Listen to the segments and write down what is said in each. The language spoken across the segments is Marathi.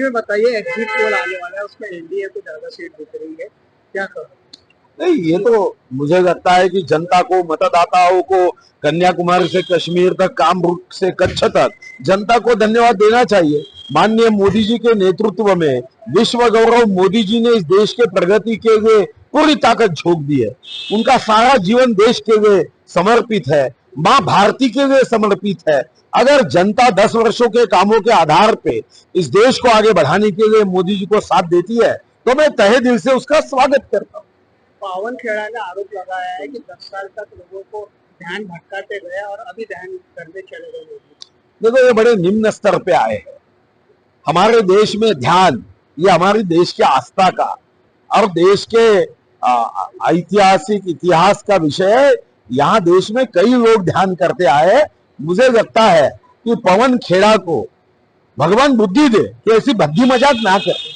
में बताइए एग्जिट पोल आने वाला है, उसमें एनडीए को ज़्यादा सीट दिख रही है। क्या करो नहीं, ये तो मुझे लगता है कि जनता को, मतदाताओं को, कन्याकुमारी से कश्मीर तक, कामरूप से कच्छ तक, जनता को धन्यवाद देना चाहिए। माननीय मोदी जी के नेतृत्व में विश्व गौरव मोदी जी ने इस देश के प्रगति के लिए पूरी ताकत झोंक दी है। उनका सारा जीवन देश के लिए समर्पित है। माँ भारती के लिए समर्पित है। अगर जनता दस वर्षों के कामों के आधार पे इस देश को आगे बढ़ाने के लिए मोदी जी को साथ देती है तो मैं तहे दिल से उसका स्वागत करता हूँ। पावन खेड़ा ने आरोप लगाया है कि दस साल तक लोगों को ध्यान भटकाते गए और अभी ध्यान करने चले गए देखो ये बड़े निम्न स्तर पे आए हैं। हमारे देश में ध्यान ये हमारे देश की आस्था का और देश के ऐतिहासिक इतिहास का विषय है। यहाँ देश में कई लोग ध्यान करते आए, मुझे लगता है कि पवन खेड़ा को भगवान बुद्धि दे कि ऐसी भद्दी मज़ाक ना करे।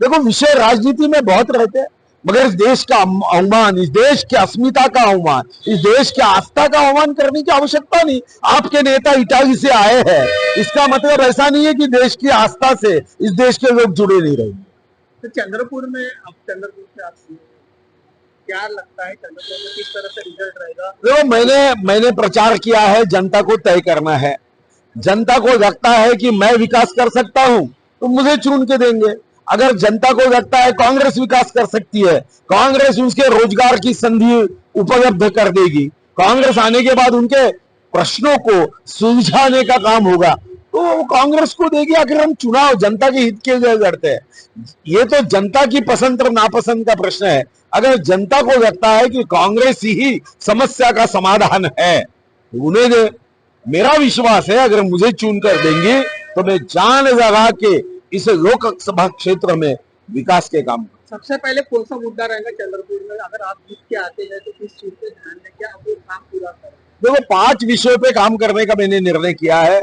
देखो, विषय राजनीति में बहुत रहते हैं, मगर इस देश का अवमान, इस देश की अस्मिता का अवमान, इस देश की आस्था का अवमान करने की आवश्यकता नहीं। आपके नेता इटाली से आए हैं, इसका मतलब ऐसा नहीं है कि देश की आस्था से इस देश के लोग जुड़े नहीं रहेंगे। तो चंद्रपुर में अब चंद्रपुर से आप क्या लगता है किस तरह से रिज़ल्ट रहेगा? देखो, मैंने मैंने प्रचार किया है, जनता को तय करना है। जनता को लगता है कि मैं विकास कर सकता हूँ तो मुझे चुन के देंगे। अगर जनता को लगता है कांग्रेस विकास कर सकती है, कांग्रेस उसके रोज़गार की संधि उपलब्ध कर देगी। कांग्रेस आने के बाद उनके प्रश्नों को सुलझाने का काम होगा। तो वो कांग्रेस को देगी अगर हम चुनाव जनता के हित के लिए लड़ते हैं। ये तो जनता की पसंद और नापसंद का प्रश्न है। अगर जनता को लगता है कि कांग्रेस ही समस्या का समाधान है तो उन्हें मेरा विश्वास है अगर मुझे चुन कर देंगे तो मैं जान लगा के इस लोकसभा क्षेत्र में विकास के काम सबसे पहले कौन सा मुद्दा रहेगा चंद्रपुर में? अगर आप जीत के आते हैं तो किस चीज़ पे ध्यान देके आप वो काम पूरा करें? देखो पाँच विषयों पे काम करने का मैंने निर्णय किया है।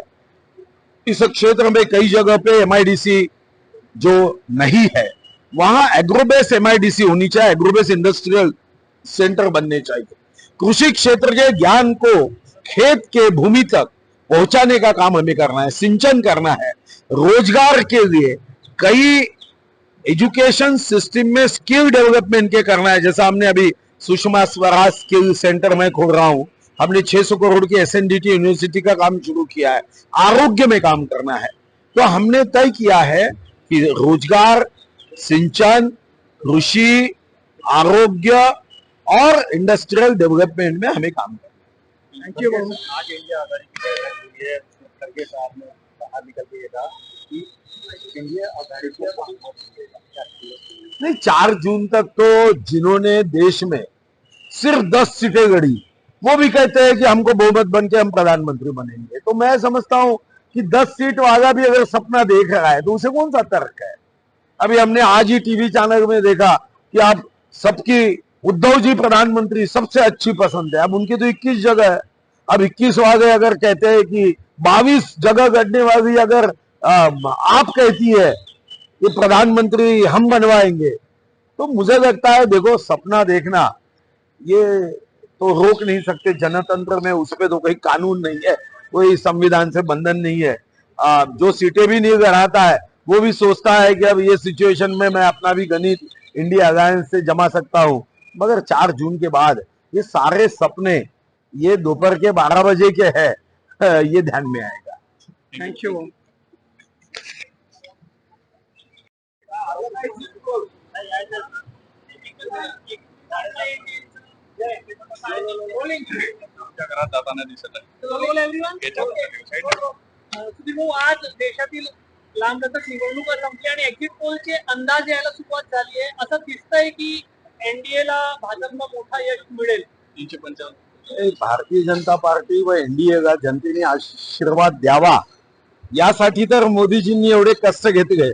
इस क्षेत्र में कई जगह पे एमआईडीसी जो नहीं है, वहाँ एग्रोबेस एमआईडीसी होनी चाहिए एग्रोबेस इंडस्ट्रियल सेंटर बनने चाहिए। कृषि क्षेत्र के ज्ञान को खेत के भूमि तक पहुँचाने का काम हमें करना है, सिंचन करना है। रोज़गार के लिए कई एजुकेशन सिस्टम में स्किल डेवलपमेंट के करना है, जैसा हमने अभी सुषमा स्वराज स्किल सेंटर में खोल रहा हूँ। हमने 600 करोड़ की एस यूनिवर्सिटी का काम शुरू किया है। आरोग्य में काम करना है। तो हमने तय किया है कि रोज़गार सिंचन कृषि आरोग्य और इंडस्ट्रियल डेवलपमेंट में हमें काम करना थैंक यू आज इंडिया साहब ने बाहर निकल के कि इंडिया? नहीं चार जून तक तो जिन्होंने देश में सिर्फ़ दस सीटें गढ़ी वो भी कहते हैं कि हमको बहुमत बन के हम प्रधानमंत्री बनेंगे। तो मैं समझता हूँ कि दस सीट वाला भी अगर सपना देख रहा है तो उसे कौन सा तर्क है? अभी हमने आज ही टीवी चैनल में देखा कि आप सबकी, उद्धव जी प्रधानमंत्री सबसे अच्छी पसंद है। अब उनकी तो 21 जगह है। अब 21 वाले अगर कहते हैं कि 22 जगह गढ़ने वाली अगर आप कहती है कि प्रधानमंत्री हम बनवाएँगे तो मुझे लगता है, देखो, सपना देखना, ये तो रोक नहीं सकते। जनतंत्र में उस पर तो कोई कानून नहीं है कोई संविधान से बंधन नहीं है। आ, जो सीटें भी नहीं गढ़ाता है वो भी सोचता है कि अब ये सिचुएशन में मैं अपना भी गणित इंडिया अलायंस से जमा सकता हूँ। मगर चार जून के बाद ये सारे सपने ये दोपहर के बारह बजे के है ये ध्यान में आएगा। थैंक यू तुमच्या घरात जाताना दिसत आहे सुधीर भाऊ आज देशातील लांब लचक निवडणुका संपली आणि एक्झिट पोलचे अंदाज यायला सुरुवात झाली आहे असं दिसतंय की एनडीए ला भाजपला मोठा यश मिळेल तीनशे पंचावन्न भारतीय जनता पार्टी व एनडीएला जनतेने आशीर्वाद द्यावा. यासाठी तर मोदीजींनी एवढे कष्ट घेतले.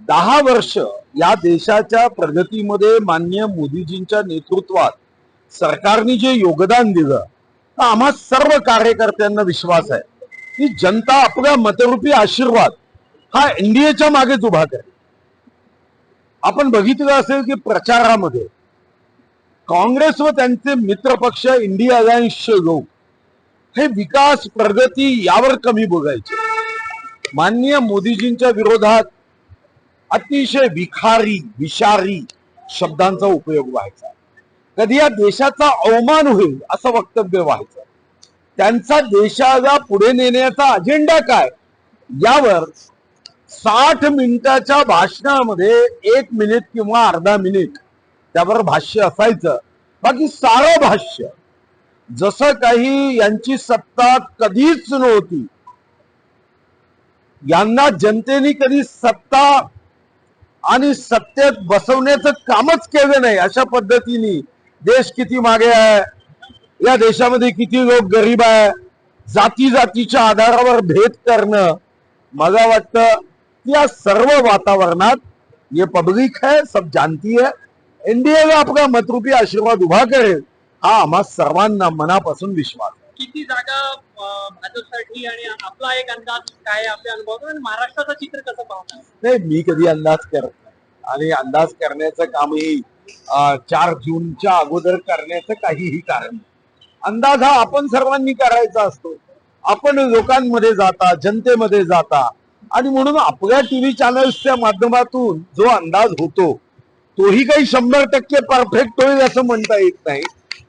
दहा वर्ष या देशाच्या प्रगतीमध्ये मान्य मोदीजींच्या नेतृत्वात सरकारने जे योगदान दिलं तर आम्हा सर्व कार्यकर्त्यांना विश्वास आहे. की जनता आपला मतरूपी आशीर्वाद हा एनडीएच्या मागेच उभा करेल. आपण बघितलं असेल की प्रचारामध्ये काँग्रेस व त्यांचे मित्रपक्ष इंडिया अलायन्सचे लोक हे विकास प्रगती यावर कमी बघायचे माननीय मोदीजींच्या विरोधात अतिशय विखारी विषारी शब्दांचा उपयोग व्हायचा. कधी या देशाचा अवमान होईल असं वक्तव्य व्हायचं. त्यांचा देशाला पुढे नेण्याचा अजेंडा काय? यावर साठ मिनिटाच्या भाषणामध्ये एक मिनिट किंवा अर्धा मिनिट त्यावर भाष्य असायचं. बाकी सारं भाष्य जसं काही यांची सत्ता कधीच नव्हती यांना जनतेने कधी सत्ता आणि सत्तेत बसवण्याचं कामच केलं नाही अशा पद्धतीने देश किती मागे आहे? या देशामध्ये किती लोक गरीब आहे? जाती जातीच्या आधारावर भेद करणं मला वाटतं की या सर्व वातावरणात ये पब्लिक है सब जानती है एनडीए का आपला मतरूपी आशीर्वाद उभा करेल हा आम्हा सर्वांना मनापासून विश्वास. किती जागा भाजपसाठी आणि आपला एक अंदाज काय आहे आपल्या अनुभव आणि महाराष्ट्राचं चित्र कसं पाहणार? नाही मी कधी अंदाज करत नाही. आणि अंदाज करण्याचं कामही चार जूनच्या अगोदर करण्याचं काहीही कारण अंदाज हा आपण सर्वांनी करायचा असतो. आपण लोकांमध्ये जाता जनतेमध्ये जाता. आणि म्हणून आपल्या टीव्ही चॅनल्सच्या माध्यमातून जो अंदाज होतो तोही काही शंभर टक्के परफेक्ट होईल असं म्हणता येत नाही.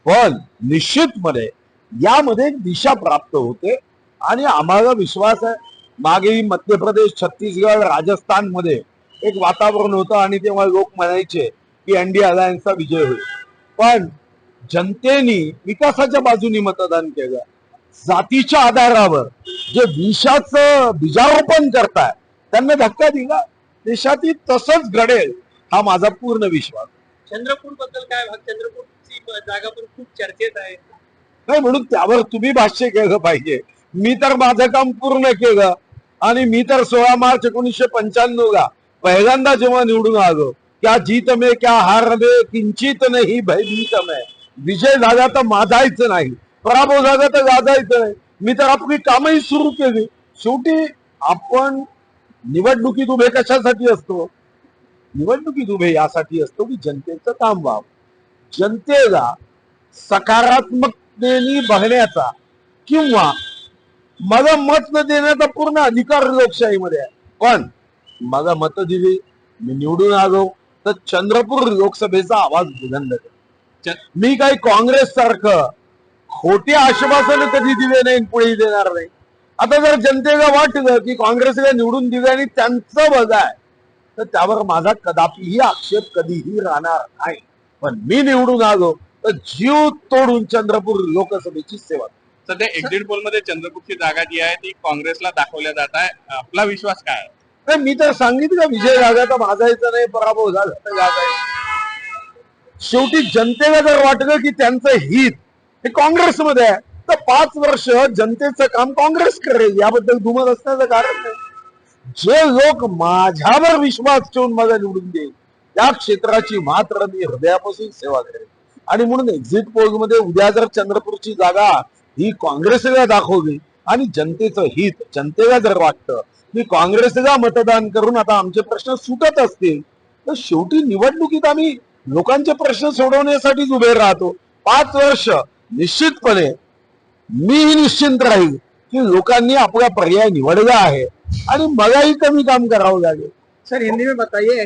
पण निश्चितपणे यामध्ये एक दिशा प्राप्त होते. आणि आम्हाला विश्वास आहे मागेही मध्य प्रदेश छत्तीसगड राजस्थानमध्ये एक वातावरण होतं आणि तेव्हा लोक म्हणायचे की एनडी अलायन्सचा विजय होईल. पण जनतेने विकासाच्या बाजूनी मतदान केलं. जातीच्या आधारावर जे विषाचं बीजारोपण करताय त्यांना धक्का दिला. देशातील तसंच घडेल हा माझा पूर्ण विश्वास. चंद्रपूरबद्दल काय चंद्रपूरची जागा पण खूप चर्चेत आहे. नाही म्हणून त्यावर तुम्ही भाष्य केलं पाहिजे. मी तर माझं काम पूर्ण केलं. आणि मी तर सोळा मार्च एकोणीसशे पंच्याण्णव ला पहिल्यांदा जेव्हा निवडून आलो क्या जीत में क्या हार में किंचित नाही भयभीत में। विजय झाला तर माझायच नाही पराभव झाला तर गाजायचं नाही. मी तर आपली कामही सुरू केली. शेवटी आपण निवडणुकीत उभे कशासाठी असतो? निवडणुकीत उभे यासाठी असतो की जनतेचं काम व्हावं. जनतेला सकारात्मकतेने बघण्याचा किंवा मला मत न देण्याचा पूर्ण अधिकार लोकशाहीमध्ये आहे. पण मला मत दिली मी निवडून आलो. तर चंद्रपूर लोकसभेचा आवाज बुलंद. मी काही काँग्रेस सारखं खोटे आश्वासन कधी दिले नाही पुढेही देणार नाही आता जर जनतेला वाटलं की काँग्रेसला निवडून दिलं आणि त्यांचं बघा आहे तर त्यावर माझा कदापिही आक्षेप कधीही राहणार नाही पण मी निवडून आलो तर जीव तोडून चंद्रपूर लोकसभेची सेवा. सध्या एक्झिट पोलमध्ये चंद्रपूरची जागा जी आहे ती काँग्रेसला दाखवल्या जात आहे आपला विश्वास काय आहे? नाही मी तर सांगितलं विजय तर भाजायचं नाही पराभव झाला तर शेवटी जनतेला जर वाटलं की त्यांचं हित हे काँग्रेसमध्ये आहे तर पाच वर्ष जनतेचं काम काँग्रेस करेल याबद्दल दुमत असण्याचं कारण नाही. जे लोक माझ्यावर विश्वास ठेवून मला निवडून देईल त्या क्षेत्राची मात्र मी हृदयापासून सेवा करेन. आणि म्हणून एक्झिट पोलमध्ये उद्या जर चंद्रपूरची जागा ही काँग्रेसला दाखवली आणि जनतेचं हित जनतेला जर वाटतं मी काँग्रेसला मतदान करून आता आमचे प्रश्न सुटत असतील तर शेवटी निवडणुकीत आम्ही लोकांचे प्रश्न सोडवण्यासाठीच उभे राहतो. पाच वर्ष निश्चितपणे मीही निश्चिंत राहील की लोकांनी आपला पर्याय निवडला आहे आणि मलाही कमी काम करावं लागेल. सर हिंदी में बताइए